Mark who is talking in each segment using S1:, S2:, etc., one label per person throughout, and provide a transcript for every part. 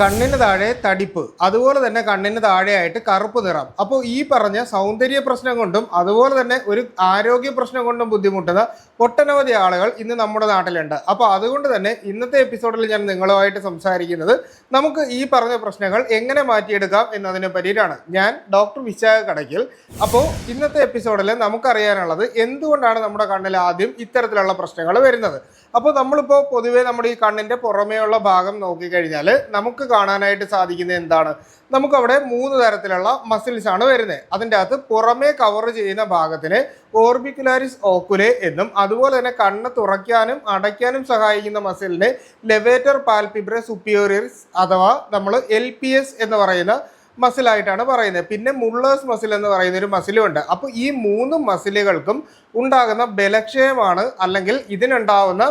S1: കണ്ണിന് താഴെ തടിപ്പ്. അതുപോലെ തന്നെ കണ്ണിന് താഴെയായിട്ട് കറുപ്പ് നിറം. അപ്പോൾ ഈ പറഞ്ഞ സൗന്ദര്യ പ്രശ്നം കൊണ്ടും അതുപോലെ തന്നെ ഒരു ആരോഗ്യ പ്രശ്നം കൊണ്ടും ബുദ്ധിമുട്ടുന്ന ഒട്ടനവധി ആളുകൾ ഇന്ന് നമ്മുടെ നാട്ടിലുണ്ട്. അപ്പോൾ അതുകൊണ്ട് തന്നെ ഇന്നത്തെ എപ്പിസോഡിൽ ഞാൻ നിങ്ങളുമായിട്ട് സംസാരിക്കുന്നത് നമുക്ക് ഈ പറഞ്ഞ പ്രശ്നങ്ങൾ എങ്ങനെ മാറ്റിയെടുക്കാം എന്നതിനെ പറ്റിയിട്ടാണ്. ഞാൻ ഡോക്ടർ വിശാഖ കടയ്ക്കൽ. അപ്പോൾ ഇന്നത്തെ എപ്പിസോഡിൽ നമുക്കറിയാനുള്ളത് എന്തുകൊണ്ടാണ് നമ്മുടെ കണ്ണിൽ ആദ്യം ഇത്തരത്തിലുള്ള പ്രശ്നങ്ങൾ വരുന്നത്? അപ്പോൾ നമ്മളിപ്പോൾ പൊതുവേ നമ്മുടെ ഈ കണ്ണിന്റെ പുറമേയുള്ള ഭാഗം നോക്കിക്കഴിഞ്ഞാൽ നമുക്ക് കാണാനായിട്ട് സാധിക്കുന്നത് എന്താണ്? നമുക്കവിടെ മൂന്ന് തരത്തിലുള്ള മസിൽസ് ആണ് വരുന്നത്. അതിന്റെ അകത്ത് പുറമേ കവർ ചെയ്യുന്ന ഭാഗത്തിന് ഓർബിക്കുലാരിസ് ഓക്കുലെ എന്നും അതുപോലെ തന്നെ കണ്ണ് തുറയ്ക്കാനും അടയ്ക്കാനും സഹായിക്കുന്ന മസിലിനെ ലെവേറ്റർ പാൽപിബ്ര സുപ്പിയോറിയറിസ് അഥവാ നമ്മൾ എൽ പി എസ് എന്ന് പറയുന്ന മസിലായിട്ടാണ് പറയുന്നത്. പിന്നെ മുള്ളേഴ്സ് മസിൽ എന്ന് പറയുന്ന ഒരു മസിലും ഉണ്ട്. അപ്പോൾ ഈ മൂന്ന് മസിലുകൾക്കും ഉണ്ടാകുന്ന ബലക്ഷയമാണ് അല്ലെങ്കിൽ ഇതിനുണ്ടാവുന്ന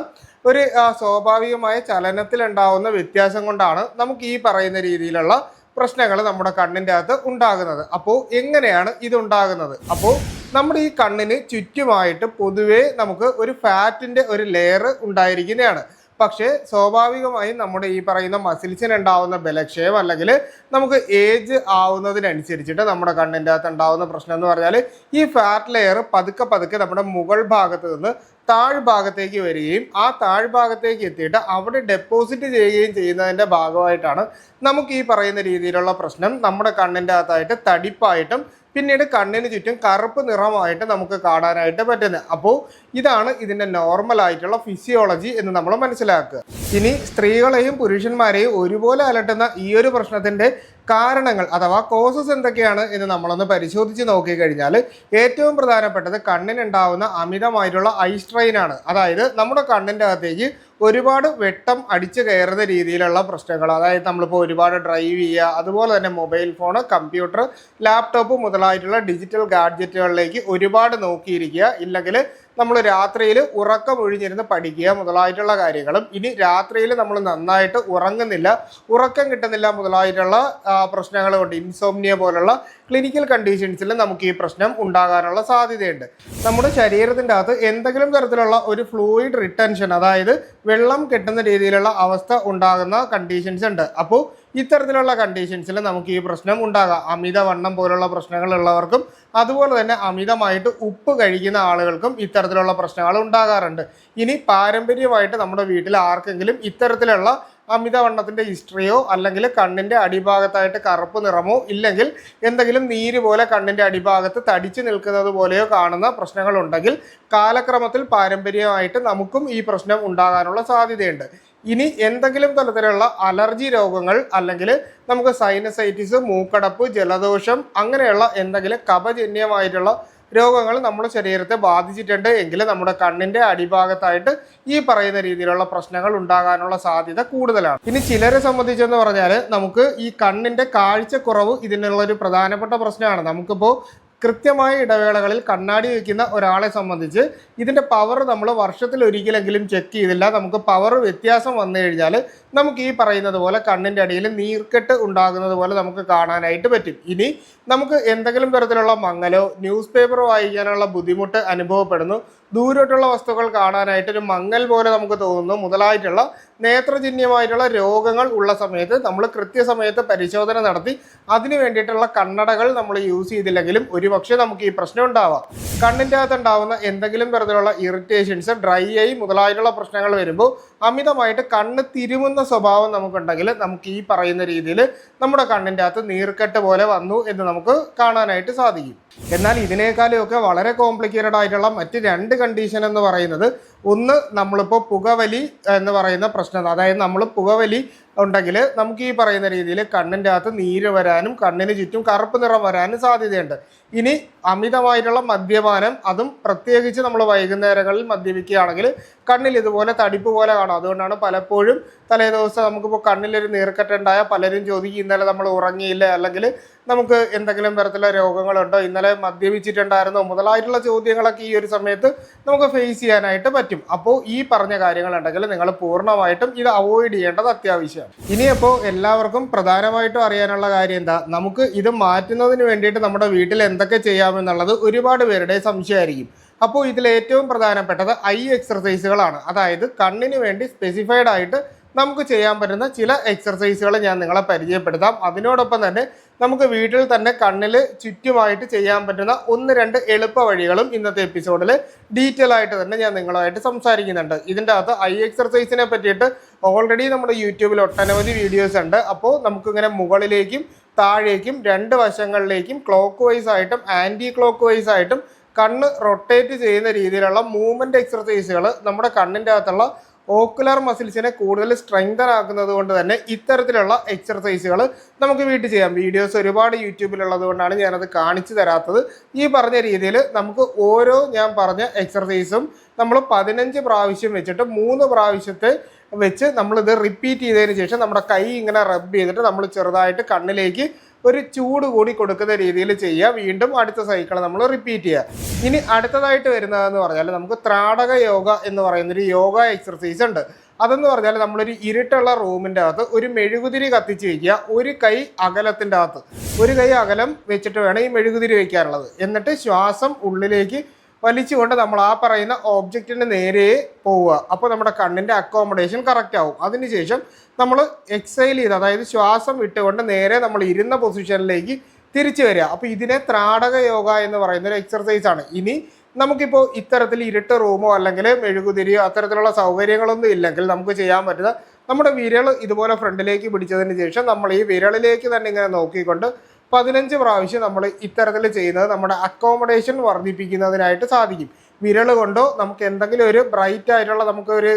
S1: ഒരു സ്വാഭാവികമായ ചലനത്തിലുണ്ടാവുന്ന വ്യത്യാസം കൊണ്ടാണ് നമുക്ക് ഈ പറയുന്ന രീതിയിലുള്ള പ്രശ്നങ്ങൾ നമ്മുടെ കണ്ണിന്റെ അകത്ത് ഉണ്ടാകുന്നത്. അപ്പോൾ എങ്ങനെയാണ് ഇതുണ്ടാകുന്നത് അപ്പോൾ നമ്മുടെ ഈ കണ്ണിന് ചുറ്റുമായിട്ട് പൊതുവേ നമുക്ക് ഒരു ഫാറ്റിന്റെ ഒരു ലെയർ ഉണ്ടായിരിക്കുന്നതാണ്. പക്ഷേ സ്വാഭാവികമായും നമ്മുടെ ഈ പറയുന്ന മസിൽസിന് ഉണ്ടാവുന്ന ബലക്ഷയം അല്ലെങ്കിൽ നമുക്ക് ഏജ് ആവുന്നതിനനുസരിച്ചിട്ട് നമ്മുടെ കണ്ണിന്റെ അകത്ത് ഉണ്ടാവുന്ന പ്രശ്നം എന്ന് പറഞ്ഞാൽ ഈ ഫാറ്റ് ലെയർ പതുക്കെ പതുക്കെ നമ്മുടെ മുകൾ ഭാഗത്ത് നിന്ന് താഴ്ഭാഗത്തേക്ക് വരികയും ആ താഴ്ഭാഗത്തേക്ക് എത്തിയിട്ട് അവിടെ ഡെപ്പോസിറ്റ് ചെയ്യുകയും ചെയ്യുന്നതിന്റെ ഭാഗമായിട്ടാണ് നമുക്ക് ഈ പറയുന്ന രീതിയിലുള്ള പ്രശ്നം. നമ്മുടെ കണ്ണിന്റെ അകത്തായിട്ട് തടിപ്പായിട്ടും പിന്നീട് കണ്ണിന് ചുറ്റും കറുപ്പ് നിറമായിട്ട് നമുക്ക് കാണാനായിട്ട് പറ്റുന്നത്. അപ്പോൾ ഇതാണ് ഇതിന്റെ നോർമൽ ആയിട്ടുള്ള ഫിസിയോളജി എന്ന് നമ്മൾ മനസ്സിലാക്കുക. ഇനി സ്ത്രീകളെയും പുരുഷന്മാരെയും ഒരുപോലെ അലട്ടുന്ന ഈ ഒരു പ്രശ്നത്തിന്റെ കാരണങ്ങൾ അഥവാ കോസസ് എന്തൊക്കെയാണ് എന്ന് നമ്മളൊന്ന് പരിശോധിച്ച് നോക്കിക്കഴിഞ്ഞാൽ ഏറ്റവും പ്രധാനപ്പെട്ടത് കണ്ണിനുണ്ടാവുന്ന അമിതമായിട്ടുള്ള ഐ സ്ട്രെയിൻ ആണ്. അതായത് നമ്മുടെ കണ്ണിന്റെ അകത്തേക്ക് ഒരുപാട് വെട്ടം അടിച്ചു കയറുന്ന രീതിയിലുള്ള പ്രശ്നങ്ങൾ. അതായത് നമ്മളിപ്പോൾ ഒരുപാട് ഡ്രൈവ് ചെയ്യുക അതുപോലെ തന്നെ മൊബൈൽ ഫോൺ കമ്പ്യൂട്ടർ ലാപ്ടോപ്പ് മുതലായിട്ടുള്ള ഡിജിറ്റൽ ഗാഡ്ജറ്റുകളിലേക്ക് ഒരുപാട് നോക്കിയിരിക്കുക. ഇല്ലെങ്കിൽ നമ്മൾ രാത്രിയിൽ ഉറക്കം ഒഴിഞ്ഞിരുന്ന് പഠിക്കുക മുതലായിട്ടുള്ള കാര്യങ്ങളും ഇനി രാത്രിയിൽ നമ്മൾ നന്നായിട്ട് ഉറങ്ങുന്നില്ല ഉറക്കം കിട്ടുന്നില്ല മുതലായിട്ടുള്ള പ്രശ്നങ്ങൾ കൊണ്ട് ഇൻസോംനിയ പോലുള്ള ക്ലിനിക്കൽ കണ്ടീഷൻസിൽ നമുക്ക് ഈ പ്രശ്നം ഉണ്ടാകാനുള്ള സാധ്യതയുണ്ട്. നമ്മുടെ ശരീരത്തിന്റെ അകത്ത് എന്തെങ്കിലും തരത്തിലുള്ള ഒരു ഫ്ലൂയിഡ് റിട്ടൻഷൻ അതായത് വെള്ളം കെട്ടുന്ന രീതിയിലുള്ള അവസ്ഥ ഉണ്ടാകുന്ന കണ്ടീഷൻസ് ഉണ്ട്. അപ്പോൾ ഇത്തരത്തിലുള്ള കണ്ടീഷൻസിൽ നമുക്ക് ഈ പ്രശ്നം ഉണ്ടാകാം. അമിതവണ്ണം പോലുള്ള പ്രശ്നങ്ങൾ ഉള്ളവർക്കും അതുപോലെ തന്നെ അമിതമായിട്ട് ഉപ്പ് കഴിക്കുന്ന ആളുകൾക്കും ഇത്തരത്തിലുള്ള പ്രശ്നങ്ങൾ ഉണ്ടാകാറുണ്ട്. ഇനി പാരമ്പര്യമായിട്ട് നമ്മുടെ വീട്ടിൽ ആർക്കെങ്കിലും ഇത്തരത്തിലുള്ള അമിതവണ്ണത്തിന്റെ ഹിസ്റ്ററിയോ അല്ലെങ്കിൽ കണ്ണിന്റെ അടിഭാഗത്തായിട്ട് കറുപ്പ് നിറമോ ഇല്ലെങ്കിൽ എന്തെങ്കിലും നീര് പോലെ കണ്ണിന്റെ അടിഭാഗത്ത് തടിച്ചു നിൽക്കുന്നത് പോലെയോ കാണുന്ന പ്രശ്നങ്ങളുണ്ടെങ്കിൽ കാലക്രമത്തിൽ പാരമ്പര്യമായിട്ട് നമുക്കും ഈ പ്രശ്നം ഉണ്ടാകാനുള്ള സാധ്യതയുണ്ട്. ഇനി എന്തെങ്കിലും തരത്തിലുള്ള അലർജി രോഗങ്ങൾ അല്ലെങ്കിൽ നമുക്ക് സൈനസൈറ്റിസ് മൂക്കടപ്പ് ജലദോഷം അങ്ങനെയുള്ള എന്തെങ്കിലും കപജന്യമായിട്ടുള്ള രോഗങ്ങൾ നമ്മുടെ ശരീരത്തെ ബാധിച്ചിട്ടുണ്ട് എങ്കിൽ നമ്മുടെ കണ്ണിന്റെ അടിഭാഗത്തായിട്ട് ഈ പറയുന്ന രീതിയിലുള്ള പ്രശ്നങ്ങൾ ഉണ്ടാകാനുള്ള സാധ്യത കൂടുതലാണ്. ഇനി ചിലരെ സംബന്ധിച്ചെന്ന് പറഞ്ഞാൽ നമുക്ക് ഈ കണ്ണിന്റെ കാഴ്ചക്കുറവ് ഇതിനുള്ളൊരു പ്രധാനപ്പെട്ട പ്രശ്നമാണ്. നമുക്കിപ്പോൾ കൃത്യമായ ഇടവേളകളിൽ കണ്ണാടി വയ്ക്കുന്ന ഒരാളെ സംബന്ധിച്ച് ഇതിന്റെ പവർ നമ്മൾ വർഷത്തിൽ ഒരിക്കലെങ്കിലും ചെക്ക് ചെയ്തില്ല. നമുക്ക് പവർ വ്യത്യാസം വന്നു കഴിഞ്ഞാൽ നമുക്ക് ഈ പറയുന്നത് പോലെ കണ്ണിന്റെ അടിയിൽ നീർക്കെട്ട് ഉണ്ടാകുന്നത് പോലെ നമുക്ക് കാണാനായിട്ട് പറ്റും. ഇനി നമുക്ക് എന്തെങ്കിലും തരത്തിലുള്ള മങ്ങലോ ന്യൂസ് പേപ്പർ വായിക്കാനുള്ള ബുദ്ധിമുട്ട് അനുഭവപ്പെടുന്നു. ദൂരോട്ടുള്ള വസ്തുക്കൾ കാണാനായിട്ട് ഒരു മങ്ങൽ പോലെ നമുക്ക് തോന്നുന്നു. മുതലായിട്ടുള്ള നേത്രജന്യമായിട്ടുള്ള രോഗങ്ങൾ ഉള്ള സമയത്ത് നമ്മൾ കൃത്യസമയത്ത് പരിശോധന നടത്തി അതിന് വേണ്ടിയിട്ടുള്ള കണ്ണടകൾ നമ്മൾ യൂസ് ചെയ്തില്ലെങ്കിലും ഒരുപക്ഷെ നമുക്ക് ഈ പ്രശ്നം ഉണ്ടാവാം. കണ്ണിന്റെ അകത്ത് ഉണ്ടാവുന്ന എന്തെങ്കിലും തരത്തിലുള്ള ഇറിറ്റേഷൻസ് ഡ്രൈ ആയി മുതലായിട്ടുള്ള പ്രശ്നങ്ങൾ വരുമ്പോൾ അമിതമായിട്ട് കണ്ണ് തിരുമുന്ന സ്വഭാവം നമുക്കുണ്ടെങ്കിൽ നമുക്ക് ഈ പറയുന്ന രീതിയിൽ നമ്മുടെ കണ്ണിന്റെ അകത്ത് നീർക്കെട്ട് പോലെ വന്നു എന്ന് നമുക്ക് കാണാനായിട്ട് സാധിക്കും. എന്നാൽ ഇതിനേക്കാളും ഒക്കെ വളരെ കോംപ്ലിക്കേറ്റഡ് ആയിട്ടുള്ള മറ്റ് രണ്ട് കണ്ടീഷൻ എന്ന് പറയുന്നത് ഒന്ന് നമ്മളിപ്പോൾ പുകവലി എന്ന് പറയുന്ന പ്രശ്നം അതായത് നമ്മൾ പുകവലി ഉണ്ടെങ്കിൽ നമുക്ക് ഈ പറയുന്ന രീതിയിൽ കണ്ണിന്റെ അകത്ത് നീര് വരാനും കണ്ണിന് ചുറ്റും കറുപ്പ് നിറം വരാനും സാധ്യതയുണ്ട്. ഇനി അമിതമായിട്ടുള്ള മദ്യപാനം അതും പ്രത്യേകിച്ച് നമ്മൾ വൈകുന്നേരങ്ങളിൽ മദ്യപിക്കുകയാണെങ്കിൽ കണ്ണിൽ ഇതുപോലെ തടിപ്പ് പോലെ കാണാം. അതുകൊണ്ടാണ് പലപ്പോഴും തലേ ദിവസം നമുക്കിപ്പോൾ കണ്ണിലൊരു നീർക്കെട്ടുണ്ടായ പലരും ചോദിക്കും ഇന്നലെ നമ്മൾ ഉറങ്ങിയില്ല? അല്ലെങ്കിൽ നമുക്ക് എന്തെങ്കിലും തരത്തിലുള്ള രോഗങ്ങളുണ്ടോ? ഇന്നലെ മദ്യപിച്ചിട്ടുണ്ടായിരുന്നോ? മുതലായിട്ടുള്ള ചോദ്യങ്ങളൊക്കെ ഈ ഒരു സമയത്ത് നമുക്ക് ഫേസ് ചെയ്യാനായിട്ട് പറ്റും. അപ്പോൾ ഈ പറഞ്ഞ കാര്യങ്ങളുണ്ടെങ്കിൽ നിങ്ങൾ പൂർണമായിട്ടും ഇത് അവോയ്ഡ് ചെയ്യേണ്ടത് അത്യാവശ്യമാണ്. ഇനിയപ്പോൾ എല്ലാവർക്കും പ്രധാനമായിട്ടും അറിയാനുള്ള കാര്യം എന്താ? നമുക്ക് ഇത് മാറ്റുന്നതിന് വേണ്ടിയിട്ട് നമ്മുടെ വീട്ടിൽ എന്തൊക്കെ ചെയ്യാമെന്നുള്ളത് ഒരുപാട് പേരുടെ സംശയമായിരിക്കും. അപ്പോൾ ഇതിൽ ഏറ്റവും പ്രധാനപ്പെട്ടത് ഐ എക്സർസൈസുകളാണ് അതായത് കണ്ണിന് വേണ്ടി സ്പെസിഫൈഡ് ആയിട്ട് നമുക്ക് ചെയ്യാൻ പറ്റുന്ന ചില എക്സർസൈസുകൾ ഞാൻ നിങ്ങളെ പരിചയപ്പെടുത്താം. അതിനോടൊപ്പം തന്നെ നമുക്ക് വീട്ടിൽ തന്നെ കണ്ണിൽ ചുറ്റുമായിട്ട് ചെയ്യാൻ പറ്റുന്ന ഒന്ന് രണ്ട് എളുപ്പ വഴികളും ഇന്നത്തെ എപ്പിസോഡിൽ ഡീറ്റെയിൽ ആയിട്ട് തന്നെ ഞാൻ നിങ്ങളുമായിട്ട് സംസാരിക്കുന്നുണ്ട്. ഇതിന്റെ അകത്ത് ഐ എക്സർസൈസിനെ പറ്റിയിട്ട് ഓൾറെഡി നമ്മുടെ യൂട്യൂബിൽ ഒട്ടനവധി വീഡിയോസ് ഉണ്ട്. അപ്പോൾ നമുക്കിങ്ങനെ മുകളിലേക്കും താഴേക്കും രണ്ട് വശങ്ങളിലേക്കും ക്ലോക്ക് വൈസ് ആയിട്ടും ആന്റി ക്ലോക്ക് വൈസ് ആയിട്ടും കണ്ണ് റൊട്ടേറ്റ് ചെയ്യുന്ന രീതിയിലുള്ള മൂവ്മെന്റ് എക്സർസൈസുകൾ നമ്മുടെ കണ്ണിന്റെ അകത്തുള്ള ഓക്കുലർ മസിൽസിനെ കൂടുതൽ സ്ട്രെങ്തൻ ആക്കുന്നത് കൊണ്ട് തന്നെ ഇത്തരത്തിലുള്ള എക്സർസൈസുകൾ നമുക്ക് വീട്ടിൽ ചെയ്യാം. വീഡിയോസ് ഒരുപാട് യൂട്യൂബിലുള്ളത് കൊണ്ടാണ് ഞാനത് കാണിച്ചു തരാത്തത്. ഈ പറഞ്ഞ രീതിയിൽ നമുക്ക് ഓരോ ഞാൻ പറഞ്ഞ എക്സർസൈസും നമ്മൾ പതിനഞ്ച് പ്രാവശ്യം വെച്ചിട്ട് മൂന്ന് പ്രാവശ്യത്തെ വെച്ച് നമ്മളിത് റിപ്പീറ്റ് ചെയ്തതിന് ശേഷം നമ്മുടെ കൈ ഇങ്ങനെ റബ്ബ് ചെയ്തിട്ട് നമ്മൾ ചെറുതായിട്ട് കണ്ണിലേക്ക് ഒരു ചൂട് കൂടി കൊടുക്കുന്ന രീതിയിൽ ചെയ്യുക. വീണ്ടും അടുത്ത സൈക്കിൾ നമ്മൾ റിപ്പീറ്റ് ചെയ്യുക. ഇനി അടുത്തതായിട്ട് വരുന്നതെന്ന് പറഞ്ഞാൽ നമുക്ക് ത്രാടക യോഗ എന്ന് പറയുന്നൊരു യോഗ എക്സർസൈസ് ഉണ്ട്. അതെന്ന് പറഞ്ഞാൽ നമ്മളൊരു ഇരുട്ടുള്ള റൂമിന്റെ അകത്ത് ഒരു മെഴുകുതിരി കത്തിച്ച് വയ്ക്കുക ഒരു കൈ അകലത്തിന്റെ അകത്ത്. ഒരു കൈ അകലം വെച്ചിട്ട് വേണം ഈ മെഴുകുതിരി വയ്ക്കാനുള്ളത് എന്നിട്ട് ശ്വാസം ഉള്ളിലേക്ക് വലിച്ചുകൊണ്ട് നമ്മൾ ആ പറയുന്ന ഓബ്ജക്റ്റിന് നേരെ പോവുക. അപ്പോൾ നമ്മുടെ കണ്ണിന്റെ അക്കോമഡേഷൻ കറക്റ്റ് ആവും. അതിനുശേഷം നമ്മൾ എക്സൈൽ ചെയ്ത് അതായത് ശ്വാസം വിട്ടുകൊണ്ട് നേരെ നമ്മൾ ഇരുന്ന പൊസിഷനിലേക്ക് തിരിച്ചു വരിക. അപ്പോൾ ഇതിനെ ത്രാടക യോഗ എന്ന് പറയുന്ന ഒരു എക്സർസൈസ് ആണ്. ഇനി നമുക്കിപ്പോൾ ഇത്തരത്തിൽ ഇരുട്ട് റൂമോ അല്ലെങ്കിൽ മെഴുകുതിരിയോ അത്തരത്തിലുള്ള സൗകര്യങ്ങളൊന്നും ഇല്ലെങ്കിൽ നമുക്ക് ചെയ്യാൻ പറ്റുന്ന നമ്മുടെ വിരൽ ഇതുപോലെ ഫ്രണ്ടിലേക്ക് പിടിച്ചതിന് ശേഷം നമ്മൾ ഈ വിരളിലേക്ക് തന്നെ ഇങ്ങനെ നോക്കിക്കൊണ്ട് പതിനഞ്ച് പ്രാവശ്യം നമ്മൾ ഇത്തരത്തിൽ ചെയ്യുന്നത് നമ്മുടെ അക്കോമഡേഷൻ വർദ്ധിപ്പിക്കുന്നതിനായിട്ട് സാധിക്കും. വിരൽ കൊണ്ടോ നമുക്ക് എന്തെങ്കിലും ഒരു ബ്രൈറ്റ് ആയിട്ടുള്ള നമുക്ക് ഒരു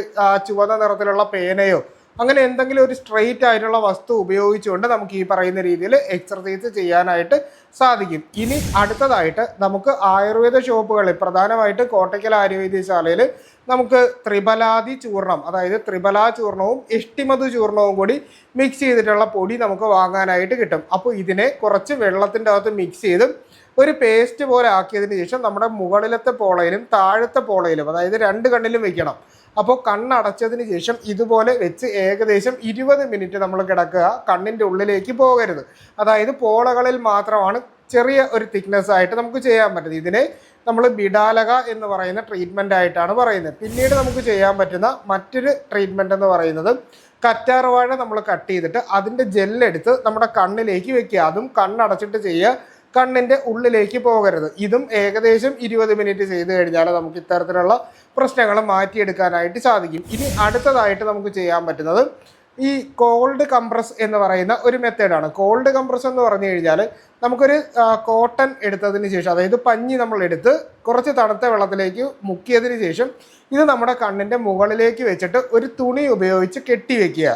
S1: ചുവന്ന നിറത്തിലുള്ള പേനയോ അങ്ങനെ എന്തെങ്കിലും ഒരു സ്ട്രെയിറ്റ് ആയിട്ടുള്ള വസ്തു ഉപയോഗിച്ചുകൊണ്ട് നമുക്ക് ഈ പറയുന്ന രീതിയിൽ എക്സർസൈസ് ചെയ്യാനായിട്ട് സാധിക്കും. ഇനി അടുത്തതായിട്ട് നമുക്ക് ആയുർവേദ ഷോപ്പുകളിൽ പ്രധാനമായിട്ട് കോട്ടയ്ക്കൽ ആയുർവേദശാലയിൽ നമുക്ക് ത്രിബലാദി ചൂർണം അതായത് ത്രിബലാ ചൂർണവും ഇഷ്ടിമതു ചൂർണവും കൂടി മിക്സ് ചെയ്തിട്ടുള്ള പൊടി നമുക്ക് വാങ്ങാനായിട്ട് കിട്ടും. അപ്പോൾ ഇതിനെ കുറച്ച് വെള്ളത്തിന്റെ അകത്ത് മിക്സ് ചെയ്തും ഒരു പേസ്റ്റ് പോലെ ആക്കിയതിന് ശേഷം നമ്മുടെ മുകളിലത്തെ പോളയിലും താഴത്തെ പോളയിലും അതായത് രണ്ട് കണ്ണിലും വെക്കണം. അപ്പോൾ കണ്ണടച്ചതിന് ശേഷം ഇതുപോലെ വെച്ച് ഏകദേശം ഇരുപത് മിനിറ്റ് നമ്മൾ കിടക്കുക കണ്ണിന്റെ ഉള്ളിലേക്ക് പോകരുത്. അതായത് പോളകളിൽ മാത്രമാണ് ചെറിയ ഒരു തിക്നെസ് ആയിട്ട് നമുക്ക് ചെയ്യാൻ പറ്റുന്നത്. ഇതിനെ നമ്മൾ ബിഡാലക എന്ന് പറയുന്ന ട്രീറ്റ്മെന്റ് ആയിട്ടാണ് പറയുന്നത്. പിന്നീട് നമുക്ക് ചെയ്യാൻ പറ്റുന്ന മറ്റൊരു ട്രീറ്റ്മെന്റ് എന്ന് പറയുന്നത് കറ്റാർവാഴ നമ്മൾ കട്ട് ചെയ്തിട്ട് അതിന്റെ ജെല്ലെടുത്ത് നമ്മുടെ കണ്ണിലേക്ക് വെക്കുക. അതും കണ്ണടച്ചിട്ട് ചെയ്യുക. കണ്ണിന്റെ ഉള്ളിലേക്ക് പോകരുത്. ഇതും ഏകദേശം ഇരുപത് മിനിറ്റ് ചെയ്ത് കഴിഞ്ഞാൽ നമുക്ക് ഇത്തരത്തിലുള്ള പ്രശ്നങ്ങൾ മാറ്റിയെടുക്കാനായിട്ട് സാധിക്കും. ഇനി അടുത്തതായിട്ട് നമുക്ക് ചെയ്യാൻ പറ്റുന്നത് ഈ കോൾഡ് കംപ്രസ് എന്ന് പറയുന്ന ഒരു മെത്തേഡാണ് കോൾഡ് കംപ്രസ് എന്ന് പറഞ്ഞു കഴിഞ്ഞാൽ നമുക്കൊരു കോട്ടൺ എടുത്തതിന് ശേഷം അതായത് പഞ്ഞി നമ്മൾ എടുത്ത് കുറച്ച് തണുത്ത വെള്ളത്തിലേക്ക് മുക്കിയതിന് ശേഷം ഇത് നമ്മുടെ കണ്ണിന്റെ മുകളിലേക്ക് വെച്ചിട്ട് ഒരു തുണി ഉപയോഗിച്ച് കെട്ടി വെക്കുക.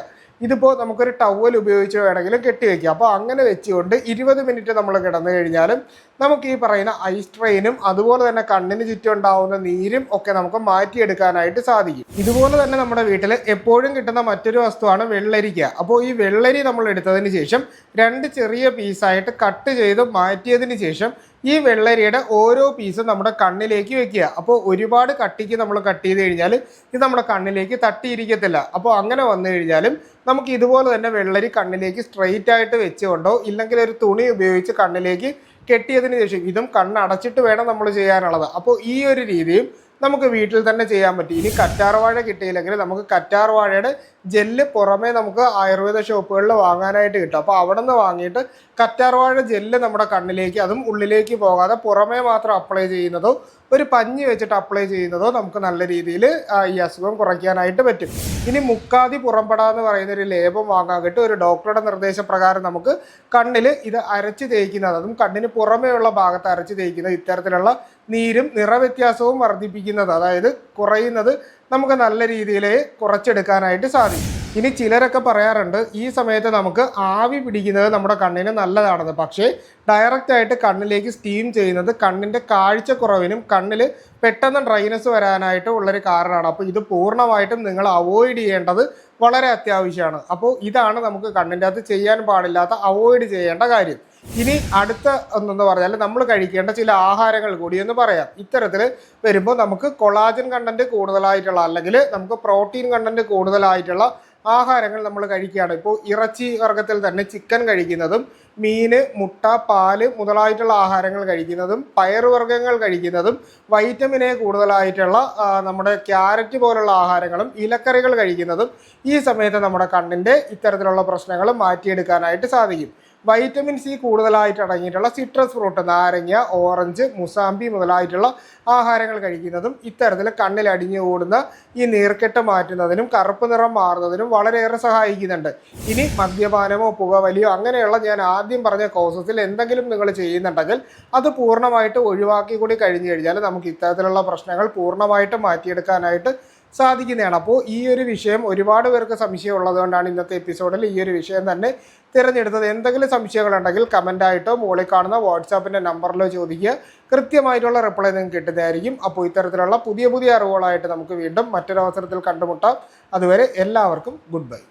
S1: ഇതിപ്പോൾ നമുക്കൊരു ടവൽ ഉപയോഗിച്ച് വേണമെങ്കിലും കെട്ടി വെക്കുക അപ്പോൾ അങ്ങനെ വെച്ചുകൊണ്ട് ഇരുപത് മിനിറ്റ് നമ്മൾ കിടന്നു കഴിഞ്ഞാലും നമുക്ക് ഈ പറയുന്ന ഐ സ്ട്രെയിനും അതുപോലെ തന്നെ കണ്ണിന് ചുറ്റും ഉണ്ടാവുന്ന നീരും ഒക്കെ നമുക്ക് മാറ്റിയെടുക്കാനായിട്ട് സാധിക്കും. ഇതുപോലെ തന്നെ നമ്മുടെ വീട്ടിൽ എപ്പോഴും കിട്ടുന്ന മറ്റൊരു വസ്തുവാണ് വെള്ളരിക്ക. അപ്പോൾ ഈ വെള്ളരി നമ്മൾ എടുത്തതിന് ശേഷം രണ്ട് ചെറിയ പീസായിട്ട് കട്ട് ചെയ്ത് മാറ്റിയതിന് ശേഷം ഈ വെള്ളരിയുടെ ഓരോ പീസും നമ്മുടെ കണ്ണിലേക്ക് വെക്കുക. അപ്പോൾ ഒരുപാട് കട്ടിക്ക് നമ്മൾ കട്ട് ചെയ്ത് കഴിഞ്ഞാൽ ഇത് നമ്മുടെ കണ്ണിലേക്ക് തട്ടിയിരിക്കത്തില്ല. അപ്പോൾ അങ്ങനെ വന്നു കഴിഞ്ഞാലും നമുക്ക് ഇതുപോലെ തന്നെ വെള്ളരി കണ്ണിലേക്ക് സ്ട്രെയിറ്റ് ആയിട്ട് വെച്ചുകൊണ്ടോ ഇല്ലെങ്കിൽ ഒരു തുണി ഉപയോഗിച്ച് കണ്ണിലേക്ക് കെട്ടിയതിന് ശേഷം ഇതും കണ്ണടച്ചിട്ട് വേണം നമ്മൾ ചെയ്യാനുള്ളത്. അപ്പോൾ ഈ ഒരു രീതിയും നമുക്ക് വീട്ടിൽ തന്നെ ചെയ്യാൻ പറ്റും. ഇനി കറ്റാർവാഴ കിട്ടിയില്ലെങ്കിൽ നമുക്ക് കറ്റാർവാഴയുടെ ജെല്ല് പുറമേ നമുക്ക് ആയുർവേദ ഷോപ്പുകളിൽ വാങ്ങാനായിട്ട് കിട്ടും. അപ്പോൾ അവിടെ നിന്ന് വാങ്ങിയിട്ട് കറ്റാർവാഴ ജെല്ല് നമ്മുടെ കണ്ണിലേക്ക് അതും ഉള്ളിലേക്ക് പോകാതെ പുറമേ മാത്രം അപ്ലൈ ചെയ്യുന്നതോ ഒരു പഞ്ഞി വെച്ചിട്ട് അപ്ലൈ ചെയ്യുന്നതോ നമുക്ക് നല്ല രീതിയിൽ ഈ അസുഖം കുറയ്ക്കാനായിട്ട് പറ്റും. ഇനി മുക്കാതി പുറംപട എന്ന് പറയുന്ന ഒരു ലേപം വാങ്ങാൻ കിട്ടും. ഒരു ഡോക്ടറുടെ നിർദ്ദേശപ്രകാരം നമുക്ക് കണ്ണിൽ ഇത് അരച്ച് തേക്കുന്നത് അതും കണ്ണിന് പുറമേയുള്ള ഭാഗത്ത് അരച്ച് തേക്കുന്നത് ഇത്തരത്തിലുള്ള നീരും നിറവ്യത്യാസവും വർദ്ധിപ്പിക്കുന്നത് അതായത് കുറയുന്നത് നമുക്ക് നല്ല രീതിയിൽ കുറച്ചെടുക്കാനായിട്ട് സാധിക്കും. ഇനി ചിലരൊക്കെ പറയാറുണ്ട് ഈ സമയത്ത് നമുക്ക് ആവി പിടിക്കുന്നത് നമ്മുടെ കണ്ണിന് നല്ലതാണെന്ന്. പക്ഷേ ഡയറക്റ്റ് ആയിട്ട് കണ്ണിലേക്ക് സ്റ്റീം ചെയ്യുന്നത് കണ്ണിന്റെ കാഴ്ചക്കുറവിനും കണ്ണിൽ പെട്ടെന്ന് ഡ്രൈനസ് വരാനായിട്ട് ഉള്ളൊരു കാരണമാണ്. അപ്പോൾ ഇത് പൂർണമായിട്ടും നിങ്ങൾ അവോയ്ഡ് ചെയ്യേണ്ടത് വളരെ അത്യാവശ്യമാണ്. അപ്പോൾ ഇതാണ് നമുക്ക് കണ്ണിന്റെ അകത്ത് ചെയ്യാൻ പാടില്ലാത്ത അവോയ്ഡ് ചെയ്യേണ്ട കാര്യം. ഇനി അടുത്ത ഒന്നെന്ന് പറഞ്ഞാൽ നമ്മൾ കഴിക്കേണ്ട ചില ആഹാരങ്ങൾ കൂടി എന്ന് പറയാം. ഇത്തരത്തിൽ വരുമ്പോൾ നമുക്ക് കൊളാജൻ കണ്ടന്റ് കൂടുതലായിട്ടുള്ള അല്ലെങ്കിൽ നമുക്ക് പ്രോട്ടീൻ കണ്ടന്റ് കൂടുതലായിട്ടുള്ള ആഹാരങ്ങൾ നമ്മൾ കഴിക്കുകയാണ്. ഇപ്പോൾ ഇറച്ചി വർഗത്തിൽ തന്നെ ചിക്കൻ കഴിക്കുന്നതും മീന് മുട്ട പാൽ മുതലായിട്ടുള്ള ആഹാരങ്ങൾ കഴിക്കുന്നതും പയറുവർഗങ്ങൾ കഴിക്കുന്നതും വൈറ്റമിനെ കൂടുതലായിട്ടുള്ള നമ്മുടെ ക്യാരറ്റ് പോലുള്ള ആഹാരങ്ങളും ഇലക്കറികൾ കഴിക്കുന്നതും ഈ സമയത്ത് നമ്മുടെ കണ്ണിന്റെ ഇത്തരത്തിലുള്ള പ്രശ്നങ്ങൾ മാറ്റിയെടുക്കാനായിട്ട് സാധിക്കും. വൈറ്റമിൻ സി കൂടുതലായിട്ട് അടങ്ങിയിട്ടുള്ള സിട്രസ് ഫ്രൂട്ട് നാരങ്ങ ഓറഞ്ച് മുസാമ്പി മുതലായിട്ടുള്ള ആഹാരങ്ങൾ കഴിക്കുന്നതും ഇത്തരത്തിൽ കണ്ണിൽ അടിഞ്ഞു കൂടുന്ന ഈ നീർക്കെട്ട് മാറ്റുന്നതിനും കറുപ്പ് നിറം മാറുന്നതിനും വളരെയേറെ സഹായിക്കുന്നുണ്ട്. ഇനി മദ്യപാനമോ പുകവലിയോ അങ്ങനെയുള്ള ഞാൻ ആദ്യം പറഞ്ഞ കോസസിൽ എന്തെങ്കിലും നിങ്ങൾ ചെയ്യുന്നുണ്ടെങ്കിൽ അത് പൂർണമായിട്ട് ഒഴിവാക്കി കൂടി കഴിഞ്ഞു കഴിഞ്ഞാൽ നമുക്ക് ഇത്തരത്തിലുള്ള പ്രശ്നങ്ങൾ പൂർണമായിട്ട് മാറ്റിയെടുക്കാനായിട്ട് സാധിക്കുന്നതാണ്. അപ്പോൾ ഈ ഒരു വിഷയം ഒരുപാട് പേർക്ക് സംശയം ഉള്ളതുകൊണ്ടാണ് ഇന്നത്തെ എപ്പിസോഡിൽ ഈ ഒരു വിഷയം തന്നെ തിരഞ്ഞെടുത്തത്. എന്തെങ്കിലും സംശയങ്ങളുണ്ടെങ്കിൽ കമന്റായിട്ടോ മുകളിൽ കാണുന്ന വാട്സാപ്പിന്റെ നമ്പറിലോ ചോദിക്കുക. കൃത്യമായിട്ടുള്ള റിപ്ലൈ നിങ്ങൾക്ക് കിട്ടുന്നതായിരിക്കും. അപ്പോൾ ഇത്തരത്തിലുള്ള പുതിയ പുതിയ അറിവുകളായിട്ട് നമുക്ക് വീണ്ടും മറ്റൊരവസരത്തിൽ കണ്ടുമുട്ടാം. അതുവരെ എല്ലാവർക്കും ഗുഡ് ബൈ